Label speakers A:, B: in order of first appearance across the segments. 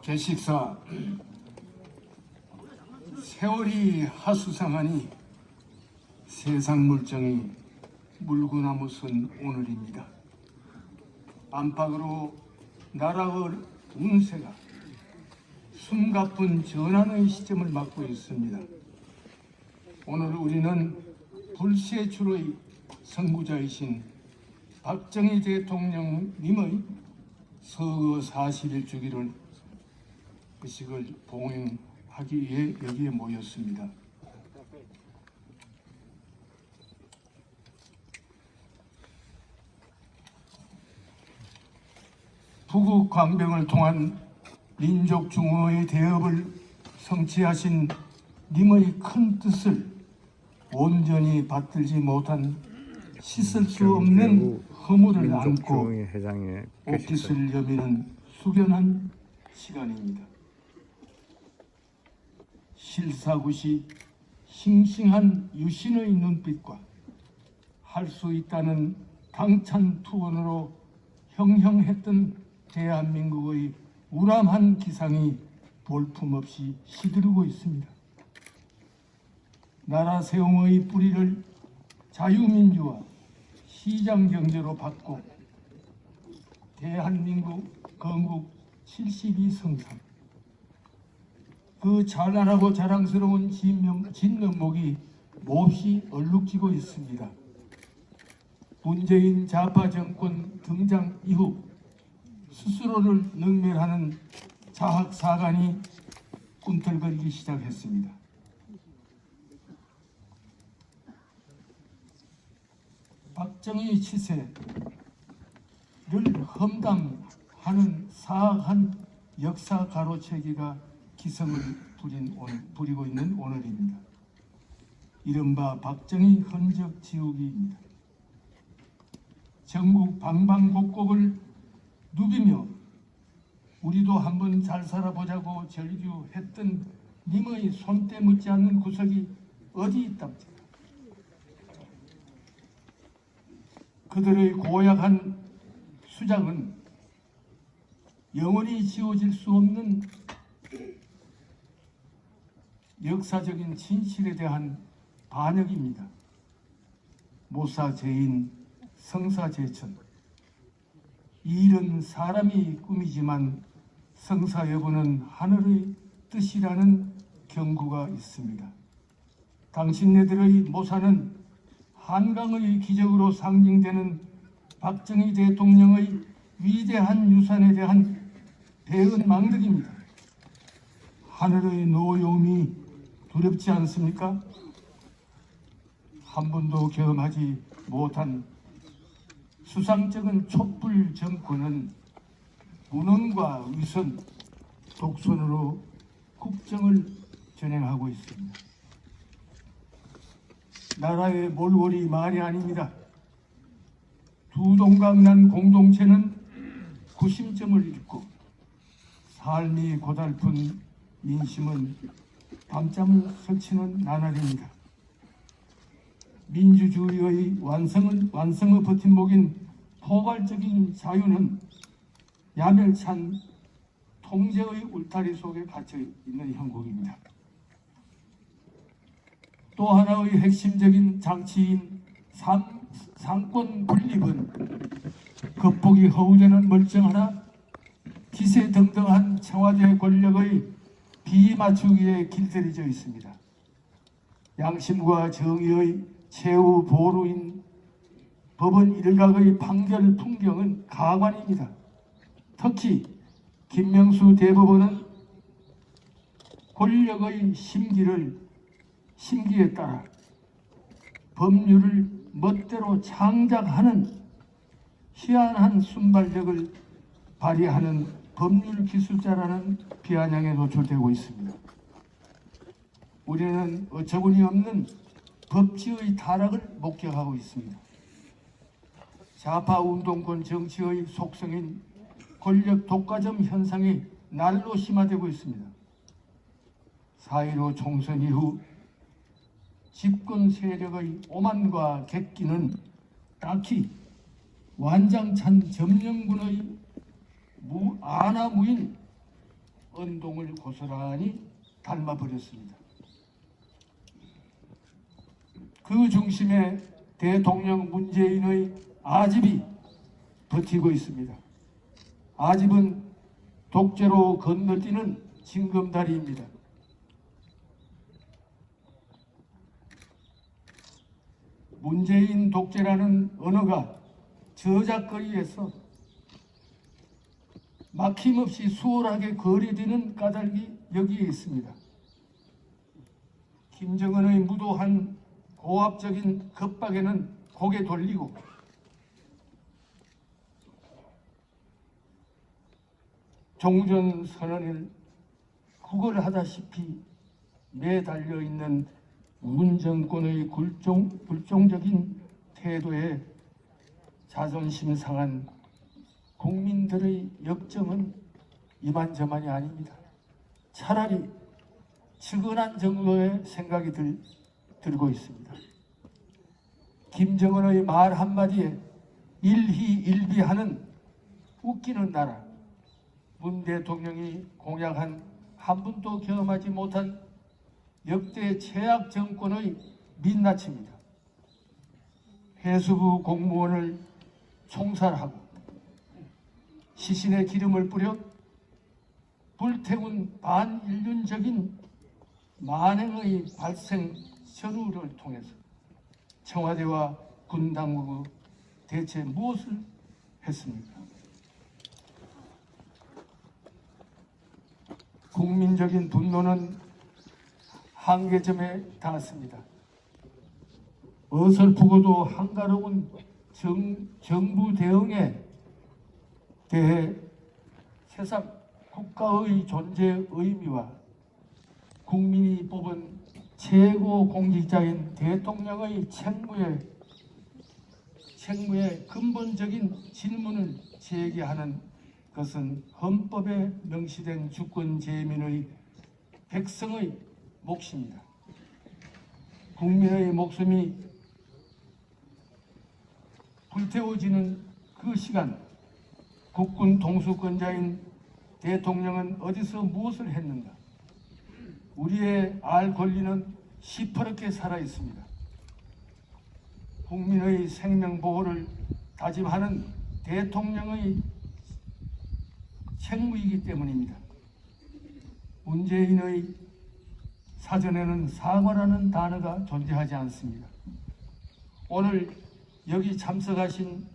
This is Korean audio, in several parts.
A: 개식사 세월이 하수상하니 세상 물정이 물구나무 선 오늘입니다. 안팎으로 나라의 운세가 숨가쁜 전환의 시점을 맞고 있습니다. 오늘 우리는 불세출의 선구자이신 박정희 대통령님의 서거 41주기를 의식을 봉행하기 위해 여기에 모였습니다. 부국 광병을 통한 민족 중흥의 대업을 성취하신 님의 큰 뜻을 온전히 받들지 못한 씻을 수 없는 허물을 안고 옥기술 여미는 숙연한 시간입니다. 실사굿이 싱싱한 유신의 눈빛과 할 수 있다는 당찬 투혼으로 형형했던 대한민국의 우람한 기상이 볼품없이 시들고 있습니다. 나라 세움의 뿌리를 자유민주화, 시장 경제로 바꿔 대한민국 건국 72성산 그 찬란하고 자랑스러운 진명, 진면목이 몹시 얼룩지고 있습니다. 문재인 좌파 정권 등장 이후 스스로를 능멸하는 자학사관이 꿈틀거리기 시작했습니다. 박정희 치세를 험담하는 사악한 역사 가로채기가 기성을 부린 오늘, 부리고 있는 오늘입니다. 이른바 박정희 흔적 지우기입니다. 전국 방방곡곡을 누비며 우리도 한번 잘 살아보자고 절규했던 님의 손때 묻지 않는 구석이 어디 있답니까? 그들의 고약한 수작은 영원히 지워질 수 없는 역사적인 진실에 대한 반역입니다. 모사죄인 성사제천 이 일은 사람이 꾸미지만 성사 여부는 하늘의 뜻이라는 경구가 있습니다. 당신네들의 모사는 한강의 기적으로 상징되는 박정희 대통령의 위대한 유산에 대한 배은 망덕입니다. 하늘의 노여움이 두렵지 않습니까? 한 번도 경험하지 못한 수상적인 촛불 정권은 운원과 위선, 독선으로 국정을 전행하고 있습니다. 나라의 몰골이 말이 아닙니다. 두 동강 난 공동체는 구심점을 잃고 삶이 고달픈 민심은 밤잠을 설치는 나날입니다. 민주주의의 완성을, 완성의 버팀목인 포괄적인 자유는 야멸찬 통제의 울타리 속에 갇혀 있는 형국입니다. 또 하나의 핵심적인 장치인 상, 상권 분립은 극복이 허우되는 멀쩡하나 기세 등등한 청와대 권력의 비맞추기에 길들여져 있습니다. 양심과 정의의 최후 보루인 법원 일각의 판결 풍경은 가관입니다. 특히 김명수 대법원은 권력의 심기를 심기에 따라 법률을 멋대로 창작하는 희한한 순발력을 발휘하는 법률 기술자라는 비아냥에 노출되고 있습니다. 우리는 어처구니 없는 법치의 타락을 목격하고 있습니다. 좌파 운동권 정치의 속성인 권력 독과점 현상이 날로 심화되고 있습니다. 4.15 총선 이후 집권 세력의 오만과 객기는 딱히 완장찬 점령군의 무, 아나무인 언동을 고스란히 닮아버렸습니다. 그 중심에 대통령 문재인의 아집이 버티고 있습니다. 아집은 독재로 건너뛰는 징검다리입니다. 문재인 독재라는 언어가 저작거리에서 막힘없이 수월하게 거래되는 까닭이 여기에 있습니다. 김정은의 무도한 고압적인 겁박에는 고개 돌리고 종전 선언을 구걸하다시피 매달려 있는 문 정권의 굴종, 불종적인 태도에 자존심 상한 국민들의 역정은 이만저만이 아닙니다. 차라리 측은한 정도의 생각이 들, 들고 있습니다. 김정은의 말 한마디에 일희일비하는 웃기는 나라 문 대통령이 공약한 한 번도 경험하지 못한 역대 최악 정권의 민낯입니다. 해수부 공무원을 총살하고 시신에 기름을 뿌려 불태운 반인륜적인 만행의 발생 전후를 통해서 청와대와 군 당국은 대체 무엇을 했습니까? 국민적인 분노는 한계점에 닿았습니다. 어설프고도 한가로운 정, 정부 대응에 대해 새삼 국가의 존재 의미와 국민이 뽑은 최고 공직자인 대통령의 책무에 책무에 근본적인 질문을 제기하는 것은 헌법에 명시된 주권 재민의 백성의 몫입니다. 국민의 목숨이 불태워지는 그 시간 국군 동수권자인 대통령은 어디서 무엇을 했는가? 우리의 알 권리는 시퍼렇게 살아 있습니다. 국민의 생명 보호를 다짐하는 대통령의 책무이기 때문입니다. 문재인의 사전에는 사과라는 단어가 존재하지 않습니다. 오늘 여기 참석하신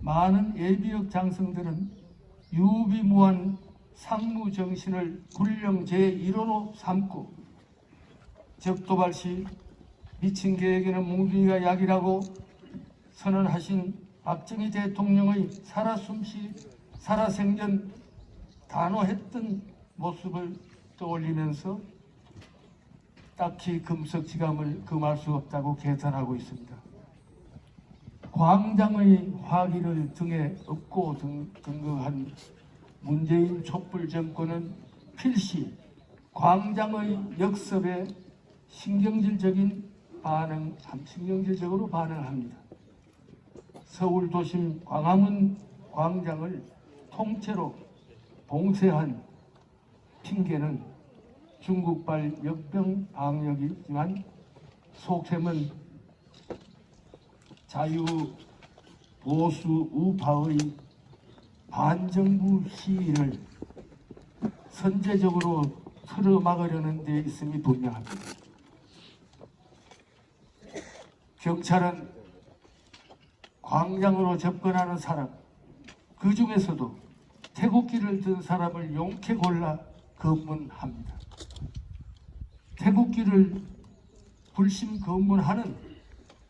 A: 많은 예비역 장성들은 유비무한 상무 정신을 군령 제1호로 삼고 적도발 시 미친 계획에는 몽둥이가 약이라고 선언하신 박정희 대통령의 살아 숨쉬 살아생전 단호했던 모습을 떠올리면서 딱히 금석지감을 금할 수 없다고 개탄하고 있습니다. 광장의 화기를 등에 업고 등, 등극한 문재인 촛불 정권은 필시 광장의 역습에 신경질적인 반응, 신경질적으로 반응합니다. 서울 도심 광화문 광장을 통째로 봉쇄한 핑계는 중국발 역병 방역이지만 속셈은 자유 보수 우파의 반정부 시위를 선제적으로 틀어막으려는 데 있음이 분명합니다. 경찰은 광장으로 접근하는 사람, 그 중에서도 태국기를 든 사람을 용케 골라 검문합니다. 태국기를 불심 검문하는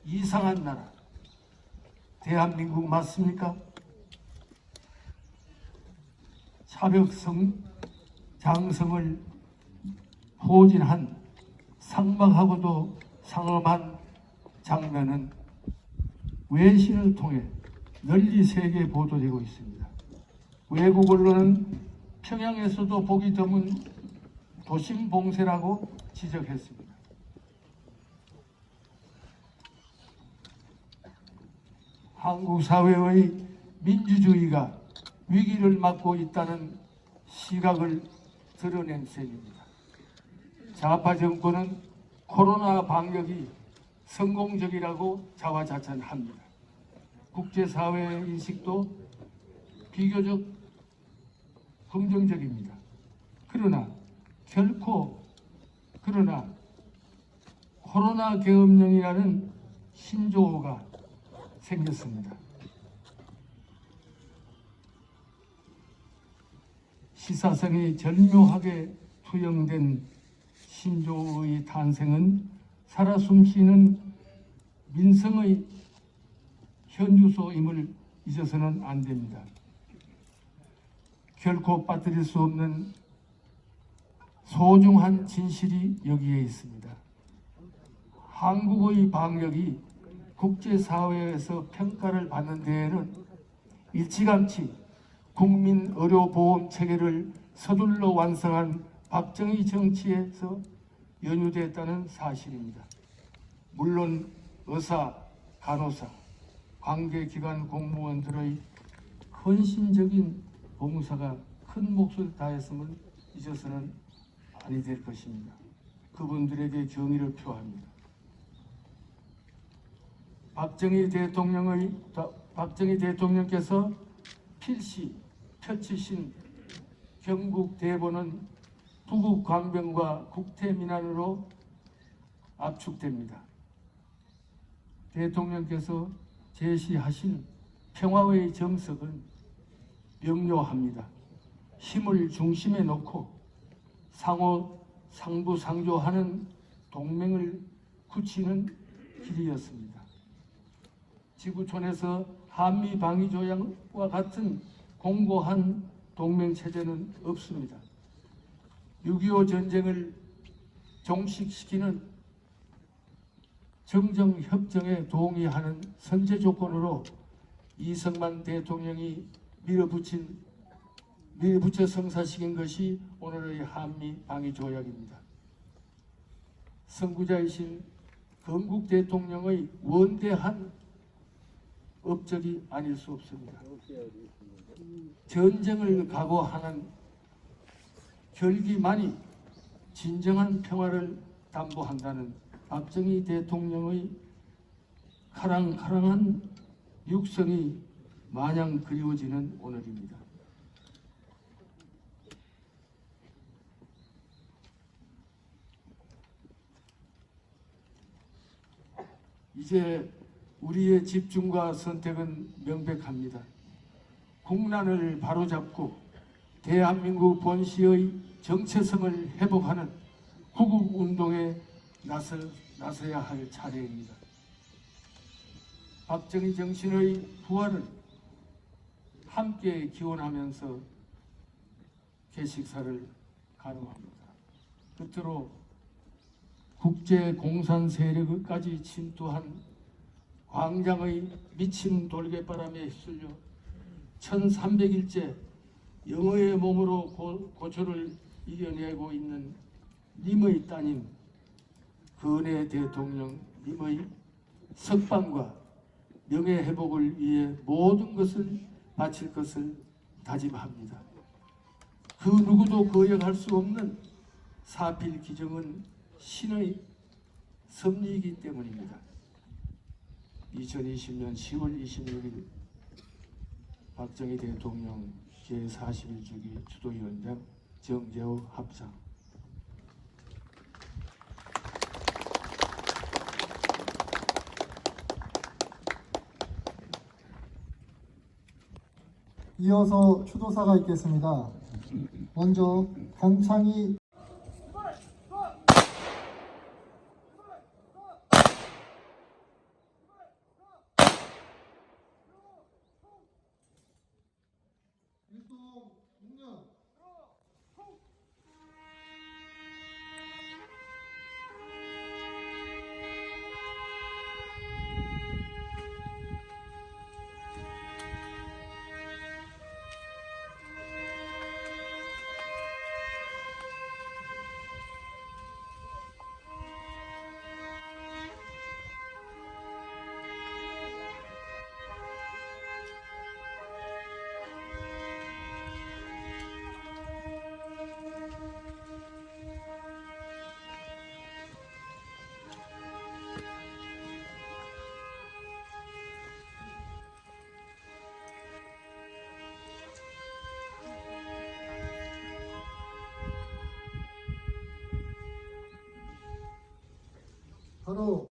A: 이상한 나라, 대한민국 맞습니까? 차벽성 장성을 포진한 상막하고도 상엄한 장면은 외신을 통해 널리 세계에 보도되고 있습니다. 외국 언론은 평양에서도 보기 드문 도심 봉쇄라고 지적했습니다. 한국 사회의 민주주의가 위기를 맞고 있다는 시각을 드러낸 셈입니다. 좌파 정권은 코로나 방역이 성공적이라고 자화자찬합니다. 국제사회의 인식도 비교적 긍정적입니다. 그러나 결코 그러나 코로나 계엄령이라는 신조어가 생겼습니다. 시사성이 절묘하게 투영된 신조어의 탄생은 살아 숨쉬는 민성의 현주소임을 잊어서는 안 됩니다. 결코 빠뜨릴 수 없는 소중한 진실이 여기에 있습니다. 한국의 방역이 국제사회에서 평가를 받는 데에는 일찌감치 국민 의료보험 체계를 서둘러 완성한 박정희 정치에서 연유됐다는 사실입니다. 물론 의사, 간호사, 관계기관 공무원들의 헌신적인 봉사가 큰 몫을 다했음을 잊어서는 아니 될 것입니다. 그분들에게 경의를 표합니다. 박정희 대통령의 박정희 대통령께서 필시 펼치신 경국 대본은 부국 강병과 국태 민안으로 압축됩니다. 대통령께서 제시하신 평화의 정석은 명료합니다. 힘을 중심에 놓고 상호 상부 상조하는 동맹을 굳히는 길이었습니다. 지구촌에서 한미 방위 조약과 같은 공고한 동맹 체제는 없습니다. 6.25 전쟁을 종식시키는 정정 협정에 동의하는 선제 조건으로 이승만 대통령이 밀어붙인 밀어붙여 성사시킨 것이 오늘의 한미 방위 조약입니다. 선구자이신 건국 대통령의 원대한 업적이 아닐 수 없습니다. 전쟁을 각오하는 결기만이 진정한 평화를 담보한다는 박정희 대통령의 카랑카랑한 육성이 마냥 그리워지는 오늘입니다. 이제 우리의 집중과 선택은 명백합니다. 국난을 바로잡고 대한민국 본시의 정체성을 회복하는 구국 운동에 나서, 나서야 할 차례입니다. 박정희 정신의 부활을 함께 기원하면서 개식사를 가능합니다. 끝으로 국제 공산 세력까지 침투한 광장의 미친 돌개바람에 휩쓸려 1300일째 영어의 몸으로 고, 고초를 이겨내고 있는 님의 따님 근혜 대통령 님의 석방과 명예 회복을 위해 모든 것을 바칠 것을 다짐합니다. 그 누구도 거역할 수 없는 사필 기정은 신의 섭리이기 때문입니다. 2020년 10월 26일 박정희 대통령 제41주기 주도위원장 정재호 합상
B: 이어서 추도사가 있겠습니다. 먼저 강창희 바로